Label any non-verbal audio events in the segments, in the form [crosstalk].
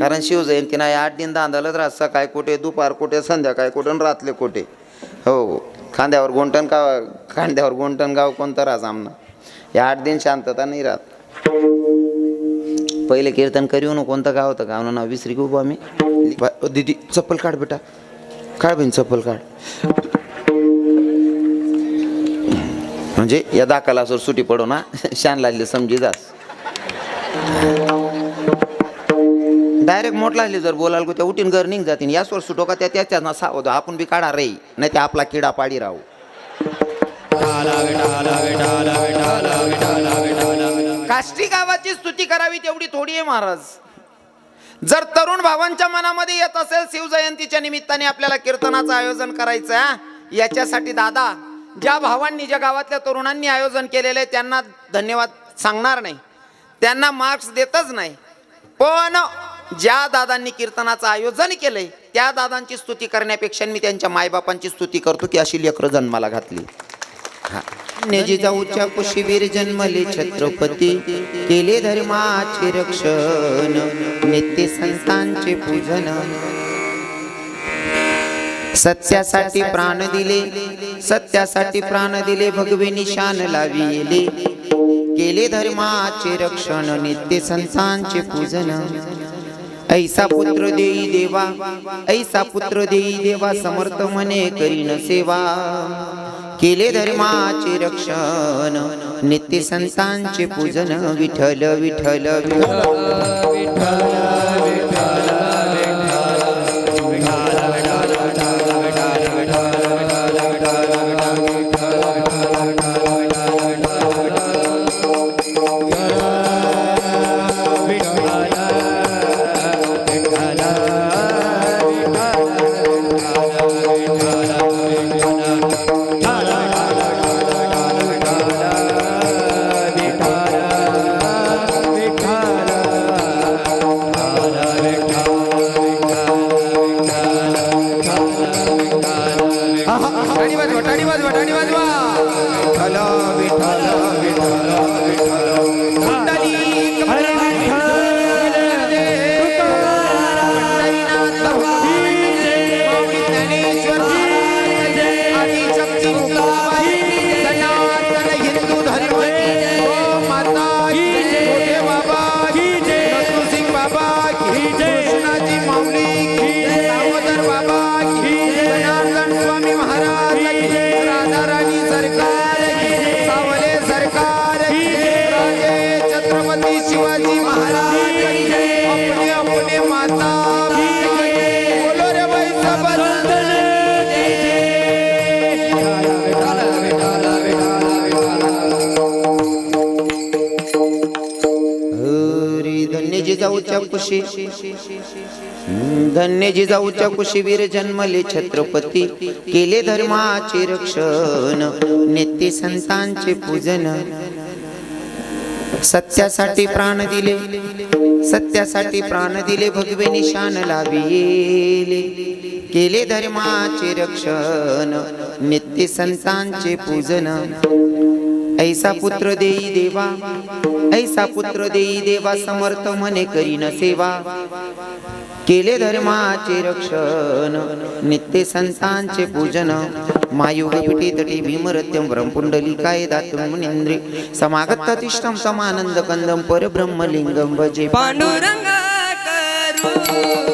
कारण शिवजयंती नाही आठ दिन दांदालच राहत सकाळी कुठे दुपार कुठे संध्याकाळी कुठे आणि रातले कुठे. हो, हो. खांद्यावर गोंटण गाव खांद्यावर गोंटण गाव कोणतं राहत आमना? या आठ दिन शांतता नाही राहत. पहिले कीर्तन करीव ना कोणतं गाव होतं? गावनं नाव विसरी घेऊ आम्ही दीदी चप्पल काढ बेटा. काढ बहीण चप्पल काढ. म्हणजे या दाखला सर सुटी पडो ना. [laughs] शान लागली समजी जास. डायरेक्ट मोठला जर बोलाल त्या उठीन घर निघ जातील यासवर सुटो का त्या त्याच्याच ना सावध आपण बी काढा रे. नाही ते आपला किडा पाडी राहू. काष्टी गावाची स्तुती करावी तेवढी थोडी आहे महाराज. जर तरुण भावांच्या मनामध्ये येत असेल शिवजयंतीच्या निमित्ताने आपल्याला कीर्तनाचं आयोजन करायचं याच्यासाठी दादा ज्या भावांनी ज्या गावातल्या तरुणांनी आयोजन केलेलं आहे त्यांना धन्यवाद सांगणार नाही. त्यांना मार्क्स देतच नाही. पण ज्या दादांनी कीर्तनाचं आयोजन केलंय त्या दादांची स्तुती करण्यापेक्षा मी त्यांच्या मायबापांची स्तुती करतो की अशी लेकरं जन्माला घातली. जिजाऊच्या कुशीवीर जन्मले छत्रपती केले धर्माचे रक्षण नित्य संतांचे पूजन. सत्यासाठी प्राण दिले सत्यासाठी प्राण दिले भगवे निशान लाविले. केले धर्माचे रक्षण नित्य संतांचे पूजन. ऐसा पुत्र देई देवा ऐसा पुत्र देई देवा समर्थ म्हणे करीन सेवा. केले धर्माचे रक्षण नित्य संतांचे पूजन विठ्ठल विठ्ठल विठल कुशी धन्य जिजाऊच्या कुशीवीर जन्मले छत्रपती. केले धर्माचे रक्षण नित्य संतांचे पूजन. सत्यासाठी प्राण दिले. सत्यासाठी प्राण दिले भगवे निशान लाविले. केले धर्माचे रक्षण नित्य संतांचे पूजन. ऐसा पुत्र देई देवा ऐसा पुत्र देई देवा समर्थ मने करीन सेवा. केले धर्माचे रक्षण नित्य संतांचे पूजन मायुग पिठी तटी भीमरत्यम ब्रह्मपुंडली काय दातुं समागत अतिष्ठम समानंद कंदम परब्रह्मलिंगम भजे पांडुरंग करू.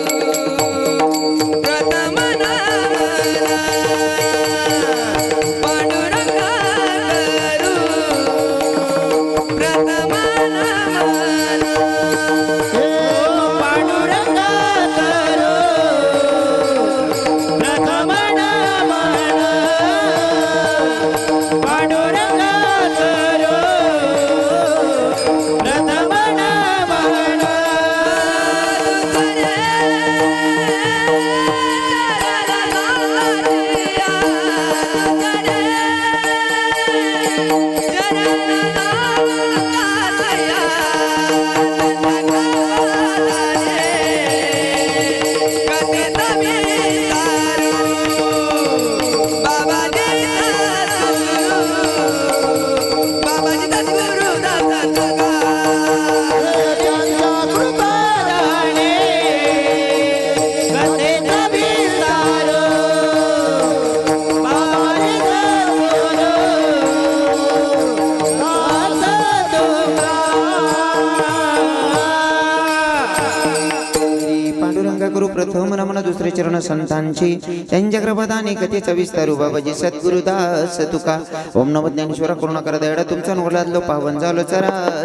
संतांची. त्यांच्या कृपदाने कथेचा विस्तार बाबाजी सद्गुरुदास तुका. ओम नम ज्ञानेश्वर करुणा करा दयडा तुमचा नवलादलो पावन झालो चरा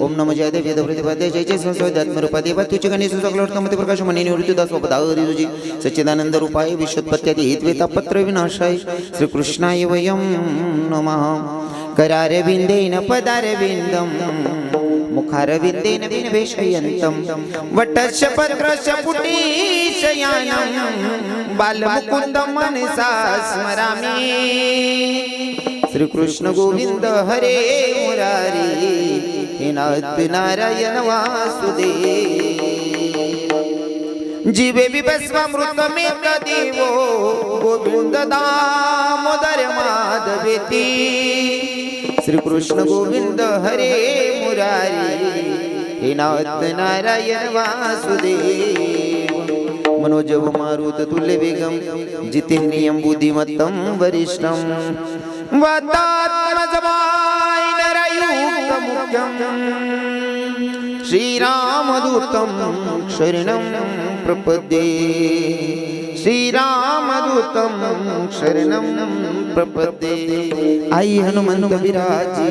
ओम नम जय देव वेद प्रतिपाद्य जय जय संस्वाद आत्मरूपा देवा तुझे गणेश सकलोर्तमते प्रकाश मनी निवृत्तीदास उपदावरी तुझी. सच्चिदानंद रूपाय विश्वोत्पत्त्यादी हितवेता पत्र विनाशाय. श्री कृष्णाय वयं नमः. करारविन्देन बिंदम मुखारविन्देन विनवेशयन्तं वटस्य पत्रस्य पुटीशयानं बालमुकुन्दं मनसा स्मरामि। श्रीकृष्ण गोविन्द हरे मुरारी हे नाथ नारायण वासुदेव। जीवे विभस्वामृतमेक देवो दामोदर माधवेती श्रीकृष्ण गोविंद हरे मुरारी हे नाथ नारायण वासुदेव। मनोजव मारुत तुल्य वेगम जितेंद्रियं बुद्धिमत्तं वरिष्ठं वदात्मजमाय नरयुक्तमुख्यम् श्रीरामदूतं शरणं प्रपदे श्रीरामदूतं शरणं प्रपदे आई हनुमंत विराजी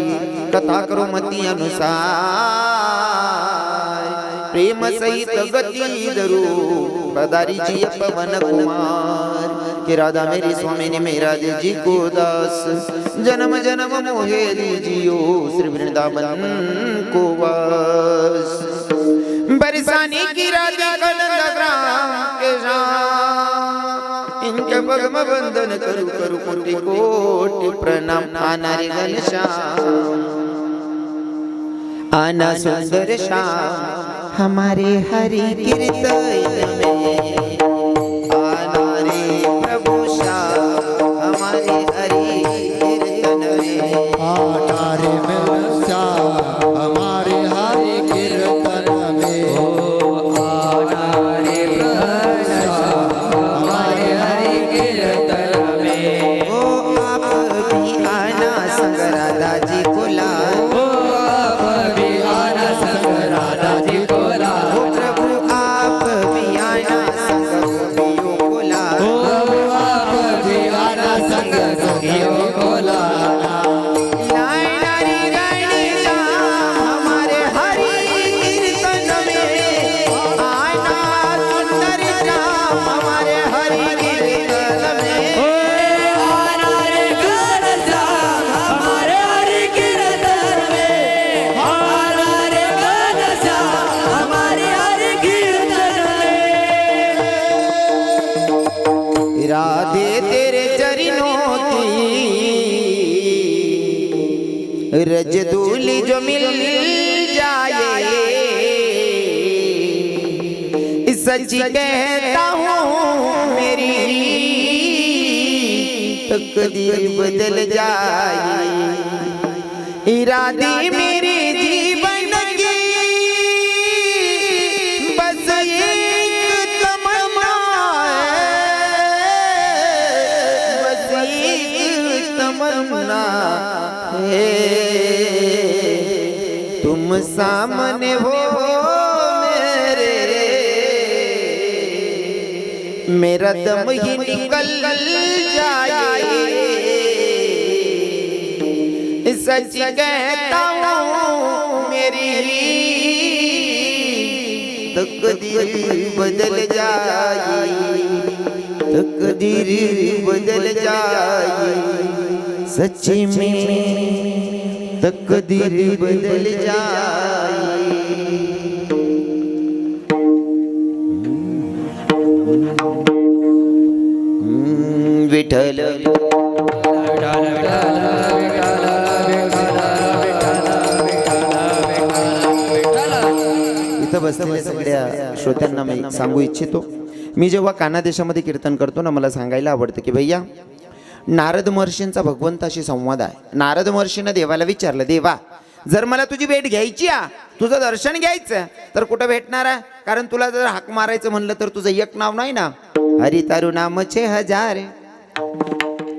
कथा करो मती अनुसार। प्रेम सहित गति धरू पदारी जी पवन कुमार। कि राधा मेरी स्वामी ने मेरा दे जी को दास। जन्म जन्म मोहे दीजियो श्री वृंदावन को वास। इनके वंदन करू करू कोटी कोटी प्रणाम आना घनश्याम आना सुंदर श्याम हमारे हरी कीर्तन में राधे तेरे चरणों की। रज दूली जो मिल जाए। सच कहता हूँ मेरी तकदीर बदल जाए। इरादे मेरे सामने हो मेरे। मेरा दम ही निकल जाए। सच कहता हूँ मेरी तकदीर बदल जाए। तकदीर बदल जाए। सच में तकदीर बदल जाई। विठल इथं बसलेल्या सगळ्या श्रोत्यांना मी सांगू इच्छितो. मी जेव्हा काना देशामध्ये कीर्तन करतो ना मला सांगायला आवडतं की भैया नारद महर्षींचा भगवंताशी संवाद आहे. नारद महर्षीनं देवाला विचारलं देवा जर मला तुझी भेट घ्यायची आ तुझं दर्शन घ्यायचं तर कुठं भेटणार आहे कारण तुला जर हाक मारायचं म्हणलं तर तुझं एक नाव नाही ना? हरी तारू नामचे हजार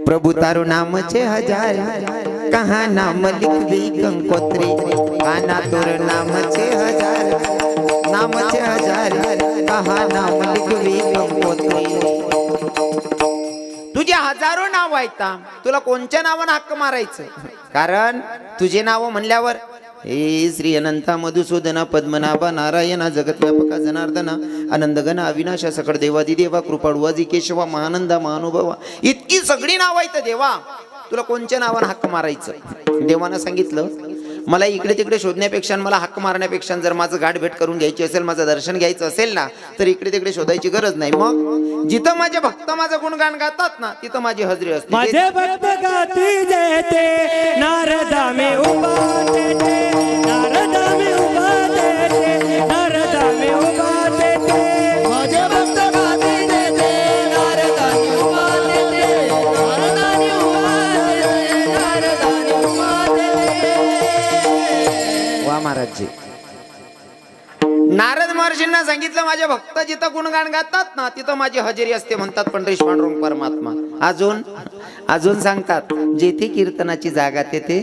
प्रभु तारू नामचे हजार कहा नाम लिखली गंगोत्री काना तोर नामचे हजार नामचे हजार कहा नाम लिखली गंगोत्री तुझे हजारो नाव आहेत. तुला कोणच्या नावानं हक्क मारायचं? कारण तुझे नाव म्हणल्यावर हे श्री अनंता मधुसूदना पद्मनाभा नारायणा जगतव्यापका जनार्दना आनंदगना अविनाशा सकळ देवादी देवा दिदेवा अजी केशवा महानंदा महानुभवा. इतकी सगळी नाव आहेत देवा. तुला कोणच्या नावानं हक्क मारायचं? देवानं सांगितलं मला इकडे तिकडे शोधण्यापेक्षा मला हक्क मारण्यापेक्षा जर माझं गाठ भेट करून घ्यायची असेल माझं दर्शन घ्यायचं असेल ना तर इकडे तिकडे शोधायची गरज नाही. मग जिथं माझे भक्त माझं गुणगान गातात ना तिथं माझी हजरी असते. माझे भक्त गाती नारदा मी नारदा महाराजजी नारद महर्षींना सांगितलं माझे भक्त जिथं गुणगान गातात ना तिथं माझी हजेरी असते म्हणतात पंढरीश पांडुरंग परमात्मा. अजून अजून सांगतात जेथे कीर्तनाची जागा तेथे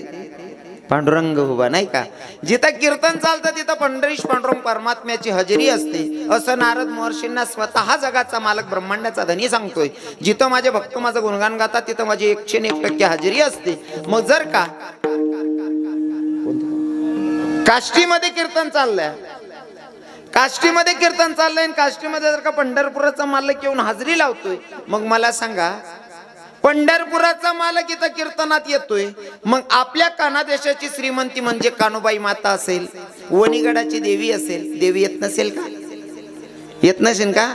पांडुरंग उभा नाही का? जिथं कीर्तन चालतं तिथं पंढरीश पांडुरंग परमात्म्याची हजेरी असते. असं नारद महर्षींना स्वतः जगाचा मालक ब्रह्मांडाचा धनी सांगतोय. जिथं माझे भक्त माझं गुणगान गातात तिथं माझी एकशे एक टक्के हजेरी असते. मग जर का काष्टीमध्ये कीर्तन चाललंय. काष्टीमध्ये कीर्तन चाललंय आणि काष्टीमध्ये जर का पंढरपुराचा मालक येऊन हाजरी लावतोय मग मला सांगा पंढरपुराचा मालक इथं कीर्तनात येतोय मग आपल्या कानादेशाची श्रीमंती म्हणजे कानुबाई माता असेल वणीगडाची देवी असेल देवी येत नसेल का? येत नसेल का?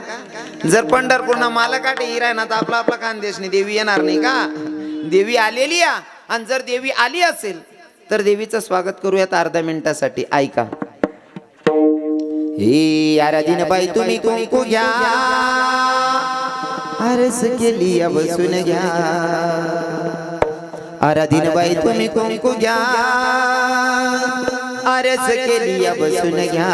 जर पंढरपूरना मालक आटे हिराय ना तर आपला आपला खानदेशने देवी येणार नाही का? देवी आलेली आणि जर देवी आली असेल तर देवीचं स्वागत करूयात अर्धा मिनिटासाठी. ऐका. हे आराधीन बाई तुम्ही कुंकू घ्या. आरस केली बसून घ्या. आराधीन बाई तुम्ही कुंकू घ्या. आरस केली बसून घ्या.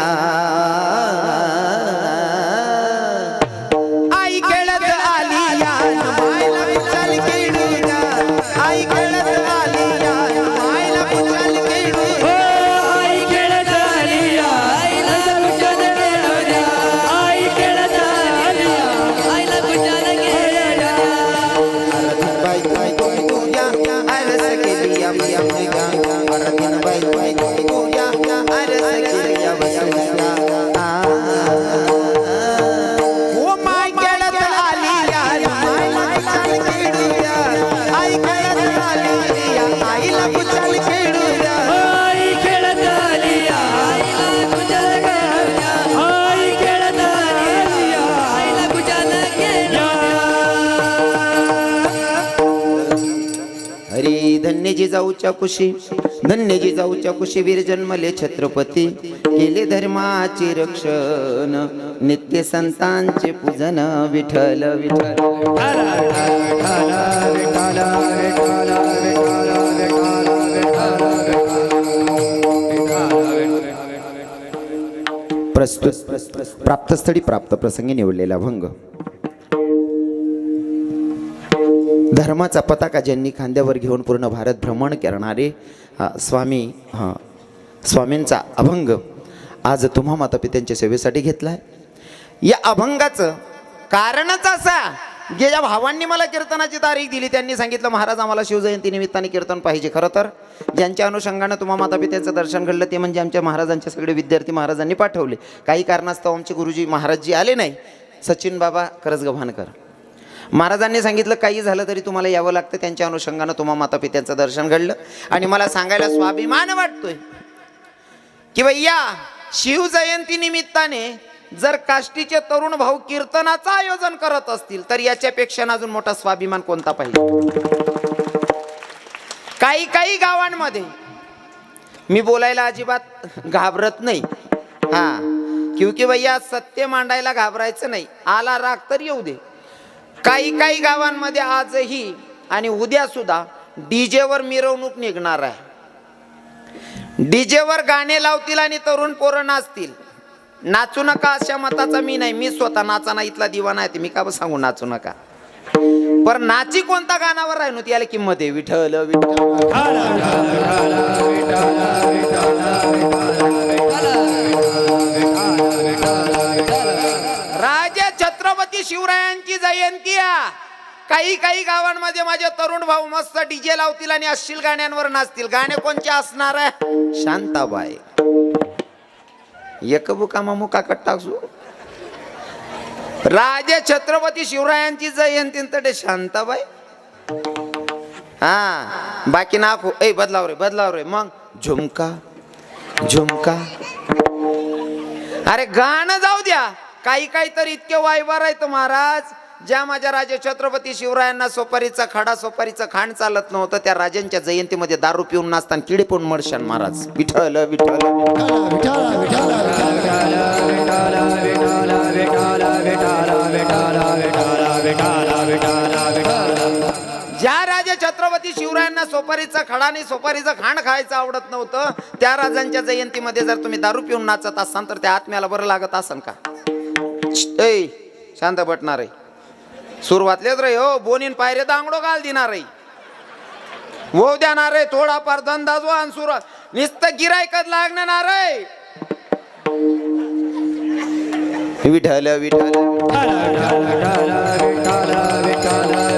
जी जाऊच्या कुशी धन्यजी जाऊच्या कुशी वीर जन्मले छत्रपती. केले धर्माचे रक्षण नित्य संतांचे पूजन विठ्ठल विठल प्रस्तुत प्राप्तस्थळी प्राप्त प्रसंगी निवडलेला भंग. धर्माचा पताका ज्यांनी खांद्यावर घेऊन पूर्ण भारत भ्रमण करणारे स्वामी हां स्वामींचा अभंग आज तुम्हा मातापित्यांच्या सेवेसाठी घेतलाय. या अभंगाचं कारणच असा जे ज्या भावांनी मला कीर्तनाची तारीख दिली त्यांनी सांगितलं महाराज आम्हाला शिवजयंती निमित्ताने कीर्तन पाहिजे. खरं तर ज्यांच्या अनुषंगानं तुम्हा मातापित्यांचं दर्शन घडलं ते म्हणजे आमच्या महाराजांचे सगळे विद्यार्थी महाराजांनी पाठवले. काही कारणास्तव आमचे गुरुजी महाराजजी आले नाही. सचिन बाबा करजगव्हाणकर. महाराजांनी सांगितलं काही झालं तरी तुम्हाला यावं लागतं. त्यांच्या अनुषंगानं तुम्हा माता पित्यांचं दर्शन घडलं. आणि मला सांगायला स्वाभिमान वाटतोय की भैया शिवजयंती निमित्ताने जर काष्टीचे तरुण भाऊ कीर्तनाचं आयोजन करत असतील तर याच्यापेक्षा अजून मोठा स्वाभिमान कोणता पाहिजे? काही काही गावांमध्ये मी बोलायला अजिबात घाबरत नाही. हा क्योंकि भैया सत्य मांडायला घाबरायचं नाही. आला राग तर येऊ दे. काही काही गावांमध्ये आजही आणि उद्या सुद्धा डीजेवर मिरवणूक निघणार आहे डीजेवर गाणे लावतील आणि तरुण पोरं नाचतील नाचू नका अशा मताचा मी नाही मी स्वतः नाचाना इथला दिवाना आहे ते मी का सांगू नाचू नका पर नाची कोणता गाण्यावर राहिनो ती याला किंमत आहे विठल विठल छत्रपती शिवरायांची जयंती आहे काही काही गावांमध्ये माझे तरुण भाऊ मस्त डीजे लावतील आणि अश्लील गाण्यांवर नाचतील. गाणे कोणचे असणार आहे? शांताबाई. एक बुका मुका टाकसू राजे छत्रपती शिवरायांची जयंती तडे शांताबाई. हा बाकी नाखो. ए बदलाव रे बदलाव रे. मग झुमका झुमका. अरे गाणं जाऊ द्या. काही काही तर इतके वायवार आहेत महाराज. ज्या माझ्या राजे छत्रपती शिवरायांना सोपारीचा खडा सोपारीचं खाण चालत नव्हतं त्या राजांच्या जयंतीमध्ये दारू पिऊन नाचताना किडे पिऊन मरशान महाराज. विठ्ठल विठ्ठल. ज्या राजे छत्रपती शिवरायांना सोपारीचा खडा आणि सोपारीचं खाण खायचं आवडत नव्हतं त्या राजांच्या जयंतीमध्ये जर तुम्ही दारू पिऊन नाचत असाल तर त्या आत्म्याला बरं लागत असाल का? ऐ शांत बटणार आहे. सुरुवातलेच रे हो बोनीन पायरे दांगडो घाल देणार आहे. वो देणार आहे थोडाफार धंदाच जो आणि सुरुवात. नुसतं गिरायकच लागणार आहे विठल विठल विठल विठल विठल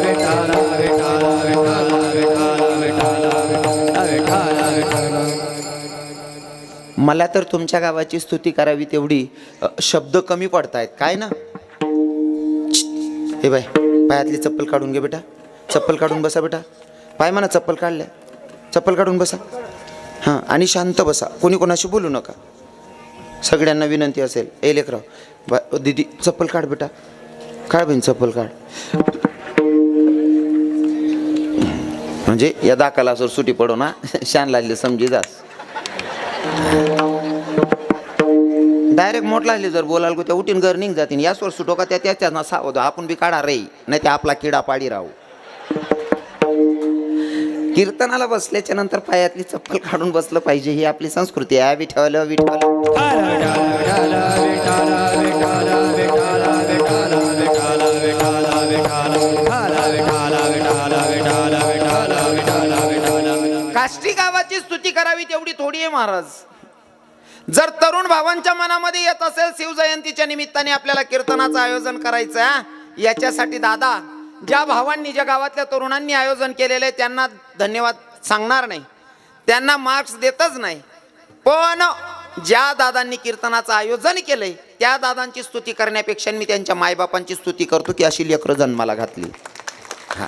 मला तर तुमच्या गावाची स्तुती करावी तेवढी शब्द कमी पडतायत. काय ना? हे बाय पायातली चप्पल काढून घे बेटा. चप्पल काढून बसा बेटा. पाय म्हणा चप्पल काढल्या. चप्पल काढून बसा. हां आणि शांत बसा. कोणी कोणाशी बोलू नका. सगळ्यांना विनंती असेल. ए लेकराव बा दीदी चप्पल काढ बेटा. काढ बहीण चप्पल काढ. म्हणजे या दाखला असं सुटी पडो ना. [laughs] शान लागले समजी जास. डायरेक्ट मोठला लागले जर बोलाल को त्या उठीन घर निघ जातीन. यासवर सुटो का त्या त्याच्या ना सावध हो, आपण बी काढा रे. नाही त्या आपला किडा पाडी राहू. कीर्तनाला बसल्याच्या नंतर पायातली चप्पल काढून बसलं पाहिजे. ही आपली संस्कृती आहे. विठवल विठवल काष्टी गावाची स्तुती करावी तेवढी थोडी आहे महाराज. जर तरुण भावांच्या मनामध्ये येत असेल शिवजयंतीच्या निमित्ताने आपल्याला कीर्तनाचं आयोजन करायचं आहे, याच्यासाठी दादा ज्या भावांनी ज्या गावातल्या तरुणांनी आयोजन केलेलं आहे त्यांना धन्यवाद सांगणार नाही. त्यांना मार्क्स देतच नाही. पण ज्या दादांनी कीर्तनाचं आयोजन केलंय त्या दादांची स्तुती करण्यापेक्षा मी त्यांच्या मायबापांची स्तुती करतो की अशी लेकरं जन्माला घातली. हा.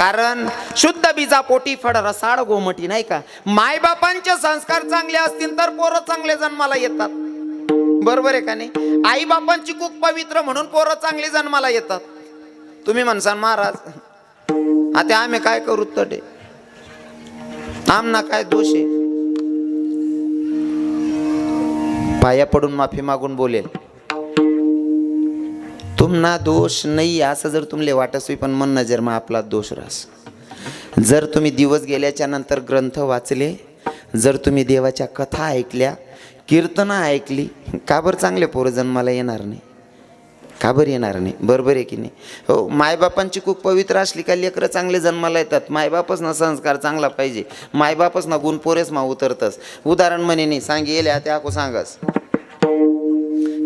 कारण शुद्ध बीजा पोटी फड रसाळ गोमटी नाही का? मायबापांचे संस्कार चांगले असतील तर पोरं चांगले जन्माला येतात. बरोबर आहे का नाही? आई बापांची कुक पवित्र म्हणून पोरं चांगले जन्माला येतात. तुम्ही म्हणसान महाराज आता आम्ही काय करू तडे? आमना काय दोष? आहे पाया पडून माफी मागून बोलेल. तुम्हाला दोष नाही असं जर तुमले वाटत असेल पण म्हणणं जर मग आपला दोष रास. जर तुम्ही दिवस गेल्याच्यानंतर ग्रंथ वाचले जर तुम्ही देवाच्या कथा ऐकल्या कीर्तनं ऐकली का बरं चांगले पोरं जन्माला येणार नाही? का बरं येणार नाही? बरोबर आहे की नाही? हो मायबापांची खूप पवित्र असली का लेकरं चांगले जन्माला येतात? मायबापच ना संस्कार चांगला पाहिजे. मायबापच ना गुण मा उतरतस. उदाहरण म्हणे नाही सांगेल त्या को सांगस.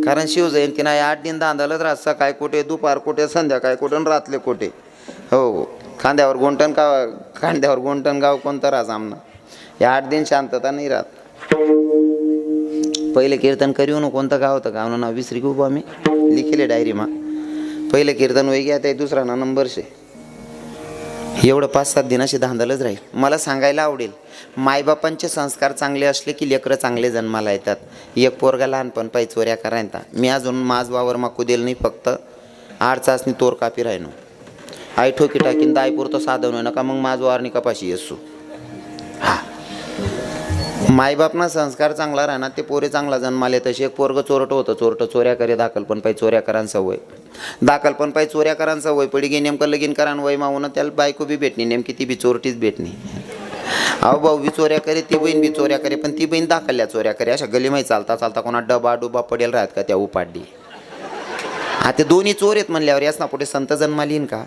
कारण शिवजयंती नाही आठ दिन दांदालच राहत सकाळी कुठे दुपार कुठे संध्याकाळी कुठे आणि रातले कुठे. हो, हो. खांद्यावर गोंटण गाव खांद्यावर गोंटण गाव कोणतं राहत आमना? या आठ दिन शांतता नाही राहत. पहिले कीर्तन करीव न कोणतं गाव होतं? गावनं नाव विसरी खूप आम्ही लिखिले डायरीमा. पहिले कीर्तन वै ते दुसरा ना नंबर शे. एवढं पाच सात दिनाशी धांदलच राहील. मला सांगायला आवडेल मायबापांचे संस्कार चांगले असले की लेकरं चांगले जन्माला येतात. एक पोरगा लहानपण पायी चोऱ्या करायचा मी अजून माझ वावर माकू दिल नाही फक्त आड चाचणी तोर कापी राहिनो. आई ठोकी टाकीन दाय पुरतं साधन नका मग माझ वारणी कपाशी येसू. हा. मायबापना संस्कार चांगला राहणार ते पोरे चांगला जन्माले तसे एक पोरग चोरट होतं. चोरट चोऱ्या करे दाखल पण पाय चोऱ्या करान सवय. दाखल पण पाय चोऱ्या करान सवय पडी गे नेमकं लगीन करान वय मावून त्याला बायको बी भेटणी नेमकी ती बी चोरटीच भेटणी. अहो भाऊ बी चोऱ्या करे ती बहीण बी चोऱ्या करे पण ती बहीण दाखलल्या चोऱ्या करे अशा गलीमाई चालता चालता कोणा डबा डुबा पडेल राहत का त्या उपाडी? हा ते दोन्ही चोर आहेत म्हणल्यावर याच ना पुढे संत जन्मालीन का?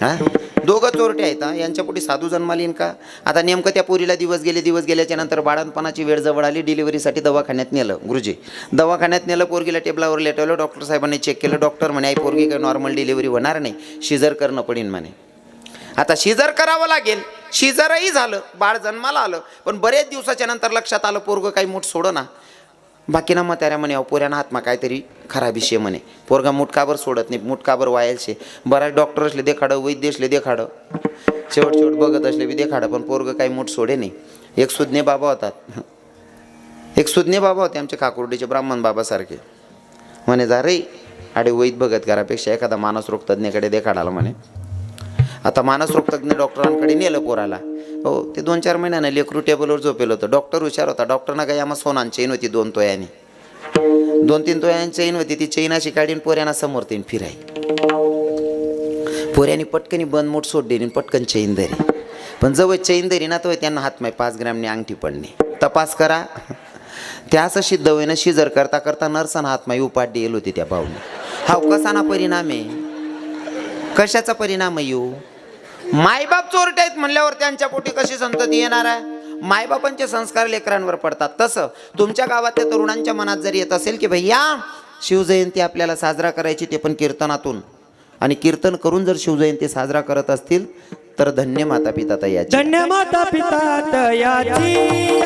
हा? दोघं चोरटे आहेत हा. साधू जन्माला येईन का? आता नेमकं त्या पोरीला दिवस गेले दिवस गेल्याच्यानंतर बाळणपणाची वेळ जवळ आली डिलिव्हरीसाठी दवाखान्यात नेलं. गुरुजी दवाखान्यात नेलं पोरगीला टेबलावर लेटवलं डॉक्टर साहेबांनी चेक केलं. डॉक्टर म्हणे आई पोरगी काही नॉर्मल डिलिव्हरी होणार नाही. शिजर करणं पडेल म्हणे. आता शिजर करावं लागेल. शिजरही झालं. बाळ जन्माला आलं. पण बरेच दिवसाच्या नंतर लक्षात आलं पोरगं काही मूठ सोडं ना बाकीना मग म्हणे अहो पोऱ्यानं हातमा काहीतरी खराब विषय म्हणे. पोरगा मुटकावर सोडत नाही मुटकावर वायलशे बराच डॉक्टर असले देखाडं वैद्य असले देखाडं. शेवट शेवट बघत असले बी देखाडं पण पोरगं काही मूठ सोडे नाही. एक सुज्ञे बाबा होतात. [laughs] एक सुज्ञे बाबा होते आमचे काकुर्डीचे ब्राह्मण बाबासारखे. म्हणे जा रे आडे वैद बघत घरापेक्षा एखादा मानस रोग देखाडाला म्हणे. आता मानस रोग डॉक्टरांकडे नेलं पोराला. हो ते दोन चार महिन्यानं लेकरू टेबलवर झोपेल होतं. डॉक्टर हुशार होता. डॉक्टरना काही आम्हाला सोनान चेन होती दोन तोयाने. दोन तीन तोयाने चेन होती ती चेन अशी काढीन पोऱ्यांना समोर तीन फिराय पोऱ्यानी पटकनी बंद मोठ सोड देईन पटकन चेन धरी. पण जवळ चेन धरी ना तो त्यांना हात माय पाच ग्रॅमने अंगठी पडणे तपास करा. त्या असं सिद्ध होईना शिजर करता करता नरसाना हात माय उपाट येईल होती त्या भाऊने हा कसाना परिणाम आहे? कशाचा परिणाम आहे येऊ मायबाप चोरटे आहेत म्हणल्यावर त्यांच्या पोटी कशी संतती येणार आहे? मायबापांचे संस्कार लेकरांवर पडतात. तसं तुमच्या गावातल्या तरुणांच्या मनात जर येत असेल की भैया शिवजयंती आपल्याला साजरा करायची ते पण कीर्तनातून. आणि कीर्तन करून जर शिवजयंती साजरा करत असतील तर धन्य माता पिता तयाची. धन्य माता पिता तयाची.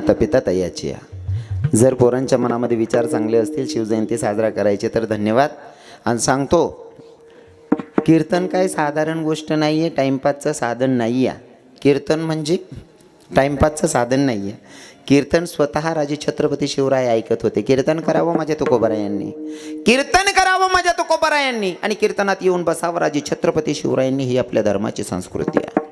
माता पिता तयाची या जर पोरांच्या मनामध्ये विचार चांगले असतील शिवजयंती साजरा करायची तर धन्यवाद. आणि सांगतो कीर्तन काय साधारण गोष्ट नाही आहे टाईमपासचं साधन नाही आहे कीर्तन म्हणजे टाईमपासचं साधन नाही आहे कीर्तन स्वतः राजे छत्रपती शिवराय ऐकत होते. कीर्तन करावं माझ्या तुकोबरायांनी. कीर्तन करावं माझ्या तुकोबरायांनी. आणि कीर्तनात येऊन बसावं राजे छत्रपती शिवरायांनी ही आपल्या धर्माची संस्कृती आहे.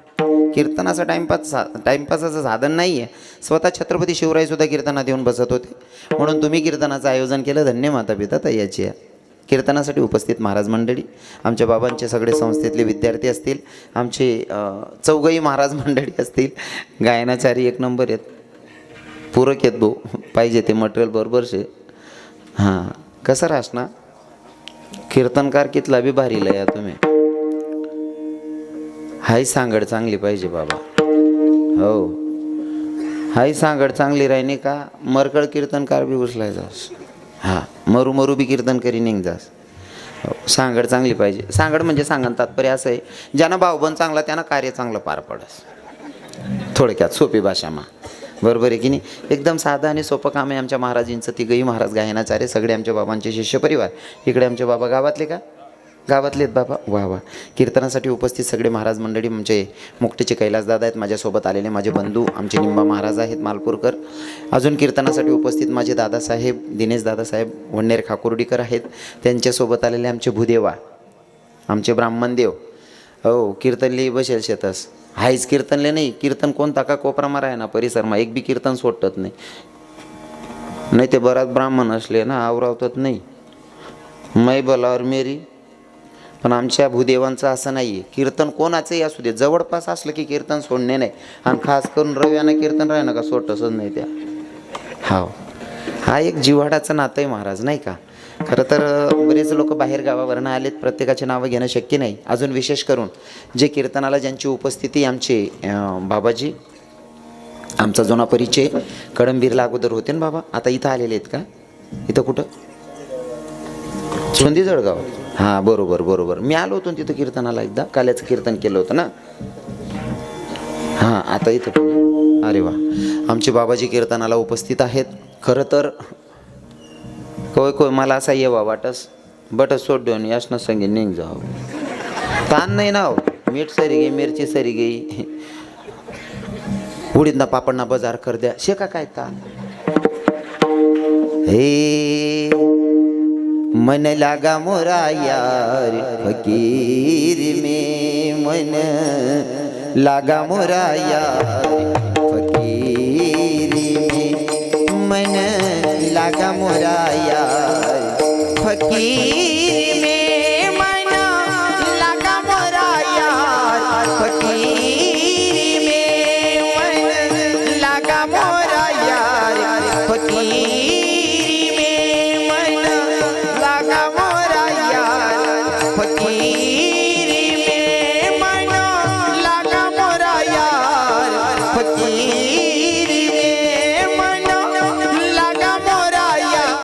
कीर्तनाचं टाईमपास सा टाईमपासाचं साधन नाही आहे स्वतः छत्रपती शिवरायसुद्धा कीर्तनात येऊन बसत होते. म्हणून तुम्ही कीर्तनाचं आयोजन केलं धन्य माता पिता तयाची आहे. कीर्तनासाठी उपस्थित महाराज मंडळी आमच्या बाबांचे सगळे संस्थेतले विद्यार्थी असतील आमचे चौघही महाराज मंडळी असतील गायनाचारी एक नंबर आहेत. पूरक आहेत भाऊ पाहिजे ते मटेरियल बरोबरशे हां कसं रासना कीर्तनकार कितला बी भारी या तुम्ही. हाय सांगड चांगली पाहिजे बाबा. हो. हाय सांगड चांगली राहिली का मरकळ कीर्तनकार बी उचलाय जास. हा मरू मरू बी कीर्तन करी निघ जास. हो सांगड चांगली पाहिजे. सांगड म्हणजे सांगण तात्पर्य असं आहे ज्यांना भावबंद चांगला त्यांना कार्य चांगलं पार पडस. थोडक्यात सोपी भाषामा बरोबर आहे की नाही? एकदम साधं आणि सोपं काम आहे आमच्या महाराजींचं. तिघही महाराज गायनाचार्य सगळे आमच्या बाबांचे शिष्य परिवार इकडे आमचे बाबा गावातले का? गावातले आहेत बाबा. वा वा. कीर्तनासाठी उपस्थित सगळे महाराज मंडळी म्हणजे मुक्तीचे कैलासदादा आहेत माझ्यासोबत आलेले माझे बंधू आमचे निंबा महाराज आहेत मालपूरकर. अजून कीर्तनासाठी उपस्थित माझे दादासाहेब दिनेश दादासाहेब वन्नेर खाकुर्डीकर आहेत. त्यांच्यासोबत आलेले आमचे भूदेवा आमचे ब्राह्मणदेव हो कीर्तनले बसेल शेतस. हायच कीर्तनले नाही. कीर्तन कोणता का कोपरामा आहे ना परिसरमा एक बी कीर्तन सोडत नाही. नाही ते बराच ब्राह्मण असले ना आवरावतात नाही. मै बलावर मेरी पण आमच्या भूदेवांचं असं नाही आहे कीर्तन कोणाचंही असू दे जवळपास असलं की कीर्तन सोडणे नाही. आणि खास करून रव्यानं कीर्तन राहिलं का सोडतच नाही त्या. हो हा एक जिव्हाडाचं नातं आहे महाराज नाही का? खरं तर बरेच लोक बाहेर गावावरनं आलेत प्रत्येकाचे नावं घेणं शक्य नाही. अजून विशेष करून जे कीर्तनाला ज्यांची उपस्थिती आमचे बाबाजी आमचा जुना परिचय कडंबीरला अगोदर होते ना बाबा? आता इथं आलेले आहेत का? इथं कुठं? चोंदी जळगाव हां बरोबर बरोबर. मी आलो होतो तिथं कीर्तनाला एकदा. काल्याचं कीर्तन केलं होतं ना. हां आता इथं पण. अरे वा. आमचे बाबाजी कीर्तनाला उपस्थित आहेत. खरं तर कोय कोय मला असा येवा वाटस. बटस सोड देऊन यास संगे निघ जाव. ताण नाही ना हो. मीठ सरी गे मिरची सरी गे उडीदना पापडना बाजार कर द्या. शेका काय ताण? हे मन लागा मोरा यार फकीर में मन. लागा मोरा यार फकीर में मन. लागा मोरा यार फकीर